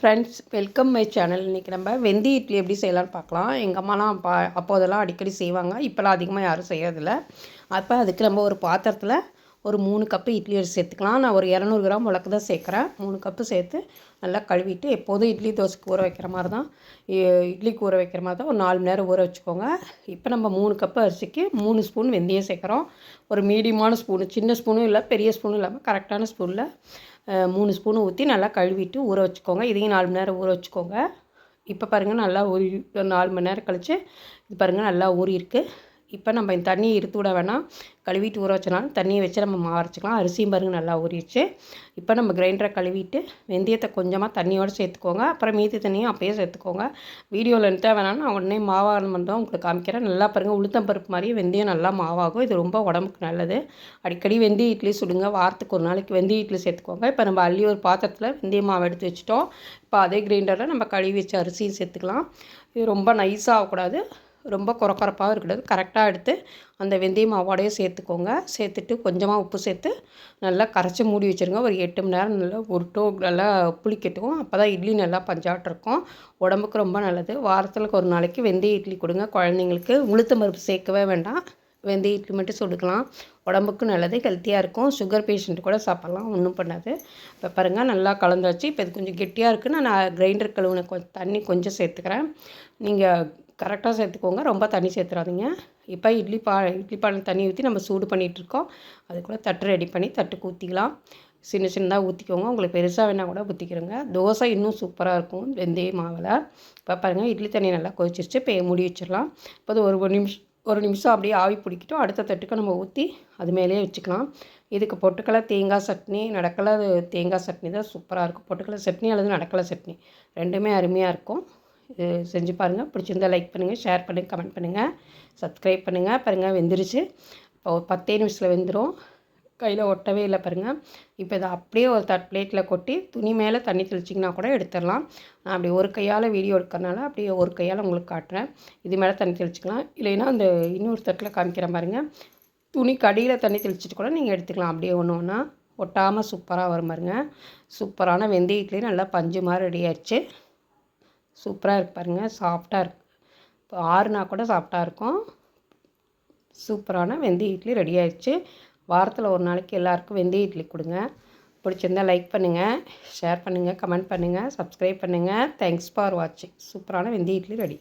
Friends welcome my channel இன்றைக்கி நம்ம வெந்தி இட்லி எப்படி செய்யலாம்னு பார்க்கலாம். எங்கள் அம்மாலாம் பா அப்போதெல்லாம் அடிக்கடி செய்வாங்க. இப்போலாம் அதிகமாக யாரும் செய்யறதில்ல. அப்போ அதுக்கு நம்ம ஒரு பாத்திரத்தில் ஒரு மூணு கப்பு இட்லி அரிசி சேர்த்துக்கலாம். நான் ஒரு இரநூறு கிராம் உலக்கு தான் சேர்க்குறேன். மூணு கப்பு சேர்த்து நல்லா கழுவிட்டு எப்போதும் இட்லி தோசைக்கு ஊற வைக்கிற மாதிரி தான் இட்லிக்கு ஊற வைக்கிற மாதிரி தான் ஒரு நாலு மணி நேரம் ஊற வச்சுக்கோங்க. இப்போ நம்ம மூணு கப்பு அரிசிக்கு மூணு ஸ்பூன் வெந்தயம் சேர்க்குறோம். ஒரு மீடியமான ஸ்பூனு சின்ன ஸ்பூனும் இல்லை பெரிய ஸ்பூனும் இல்லாமல் கரெக்டான ஸ்பூனில் மூணு ஸ்பூனு ஊற்றி நல்லா கழுவிட்டு ஊற வச்சுக்கோங்க. இதையும் நாலு மணி நேரம் ஊற வச்சுக்கோங்க. இப்போ பாருங்கள் நல்லா ஊறி ஒரு நாலு மணி நேரம் கழித்து இது பாருங்கள் நல்லா ஊறியிருக்கு. இப்போ நம்ம இந்த தண்ணியை இருத்து விட வேணாம். கழுவிட்டு ஊற வச்சனாலும் தண்ணியை வச்சு நம்ம மாவு அரைச்சிக்கலாம். அரிசியும் பாருங்கள் நல்லா ஊறிடுச்சு. இப்போ நம்ம கிரைண்டரை கழுவிட்டு வெந்தயத்தை கொஞ்சமாக தண்ணியோடு சேர்த்துக்கோங்க. அப்புறம் மீதி தண்ணியும் அப்பயே சேர்த்துக்கோங்க. வீடியோவில் எடுத்தால் வேணாலும் நான் உடனே மாவாக தான் உங்களுக்கு காமிக்கிறேன். நல்லா பாருங்கள் உளுத்தம் பருப்பு மாதிரியே வெந்தயம் நல்லா மாவாகும். இது ரொம்ப உடம்புக்கு நல்லது. அடிக்கடி வெந்தய இட்லி சுடுங்க. வாரத்துக்கு ஒரு நாளைக்கு வெந்தய இட்லி சேர்த்துக்கோங்க. இப்போ நம்ம அள்ளி ஒரு பாத்திரத்தில் வெந்தய மாவு எடுத்து வச்சுட்டோம். இப்போ அதே கிரைண்டரில் நம்ம கழுவி வச்ச அரிசியும் சேர்த்துக்கலாம். இது ரொம்ப நைஸாக ஆகக்கூடாது. ரொம்ப குறக்குறப்பாகவும் இருக்கக்கூடாது. கரெக்டாக எடுத்து அந்த வெந்தய மாவோடையும் சேர்த்துக்கோங்க. சேர்த்துட்டு கொஞ்சமாக உப்பு சேர்த்து நல்லா கரைச்சி மூடி வச்சுருங்க. ஒரு எட்டு மணி நேரம் நல்லா உருட்டோ நல்லா புளிக்கட்டும் அப்போ தான் இட்லி நல்லா பஞ்சாட்டிருக்கும் உடம்புக்கு ரொம்ப நல்லது. வாரத்தில் ஒரு நாளைக்கு வெந்தய இட்லி கொடுங்க. குழந்தைங்களுக்கு உளுத்த மருப்பு சேர்க்கவே வேண்டாம். வெந்தய இட்லி மட்டும் சுடுக்கலாம். உடம்புக்கு நல்லது ஹெல்த்தியாக இருக்கும். சுகர் பேஷண்ட் கூட சாப்பிட்லாம். ஒன்றும் பண்ணாது. இப்போ பாருங்கள் நல்லா கலந்து வச்சு இப்போ இது கொஞ்சம் கெட்டியாக இருக்குன்னு நான் கிரைண்டர் கழுவுன கொஞ்சம் தண்ணி கொஞ்சம் சேர்த்துக்கிறேன். நீங்கள் கரெக்டாக சேர்த்துக்கோங்க. ரொம்ப தண்ணி சேர்த்துறாதீங்க. இப்போ இட்லி பா இட்லி பானை தண்ணி ஊற்றி நம்ம சூடு பண்ணிகிட்ருக்கோம் அதுக்குள்ளே தட்டு ரெடி பண்ணி தட்டுக்கு ஊற்றிக்கலாம் சின்ன சின்னதாக ஊற்றிக்கோங்க உங்களுக்கு பெருசாக வேணால் கூட ஊற்றிக்கிறோங்க தோசை இன்னும் சூப்பராக இருக்கும். வெந்தய மாவில். இப்போ பாருங்கள் இட்லி தண்ணி நல்லா கொதிச்சிருச்சு. இப்போ மூடி வச்சிடலாம். இப்போ அது ஒரு ஒரு நிமிஷம் ஒரு நிமிஷம் அப்படியே ஆவி பிடிக்கட்டும். அடுத்த தட்டுக்கு நம்ம ஊற்றி அது மேலேயே வச்சுக்கலாம். இதுக்கு பொட்டுக்கலை தேங்காய் சட்னி நடக்கலை தேங்காய் சட்னி தான் சூப்பராக இருக்கும். பொட்டுக்கலை சட்னி அல்லது நடக்கலை சட்னி. ரெண்டுமே அருமையாக இருக்கும். செஞ்சு பாருங்கள் பிடிச்சிருந்தா லைக் பண்ணுங்கள் ஷேர் பண்ணுங்கள் கமெண்ட் பண்ணுங்கள் சப்ஸ்கிரைப் பண்ணுங்கள் பாருங்கள் வெந்துருச்சு. இப்போ ஒரு பத்தே நிமிஷத்தில் வெந்துடும் கையில் ஒட்டவே இல்லை பாருங்கள் இப்போ இதை அப்படியே ஒரு தட் பிளேட்டில் கொட்டி துணி மேலே தண்ணி தெளிச்சிங்கன்னா கூட எடுத்துடலாம். நான் அப்படி ஒரு கையால் வீடியோ எடுக்கிறனால அப்படியே ஒரு கையால் உங்களுக்கு காட்டுறேன். இது மேலே தண்ணி தெளிச்சிக்கலாம். இல்லைன்னா அந்த இன்னொரு தட்டில் காமிக்கிற பாருங்கள் துணி கடியில் தண்ணி தெளிச்சிட்டு கூட நீங்கள் எடுத்துக்கலாம். அப்படியே ஒன்று ஒன்றா ஒட்டாமல் சூப்பராக வரும் பாருங்க. சூப்பரான வெந்தய இட்லி நல்லா பஞ்சு மாதிரி ரெடி ஆயிடுச்சு. சூப்பராக இருக்கு பாருங்கள் சாஃப்டாக இருக்கு. இப்போ ஆறுனா கூட சாஃப்டாக இருக்கும். சூப்பரான வெந்தய இட்லி ரெடி ஆயிடுச்சு. வாரத்தில் ஒரு நாளைக்கு எல்லாருக்கும் வெந்தய இட்லி கொடுங்க. பிடிச்சிருந்தா லைக் பண்ணுங்கள் ஷேர் பண்ணுங்கள் கமெண்ட் பண்ணுங்கள் சப்ஸ்கிரைப் பண்ணுங்கள் தேங்க்ஸ் ஃபார் வாட்சிங் சூப்பரான வெந்தய இட்லி ரெடி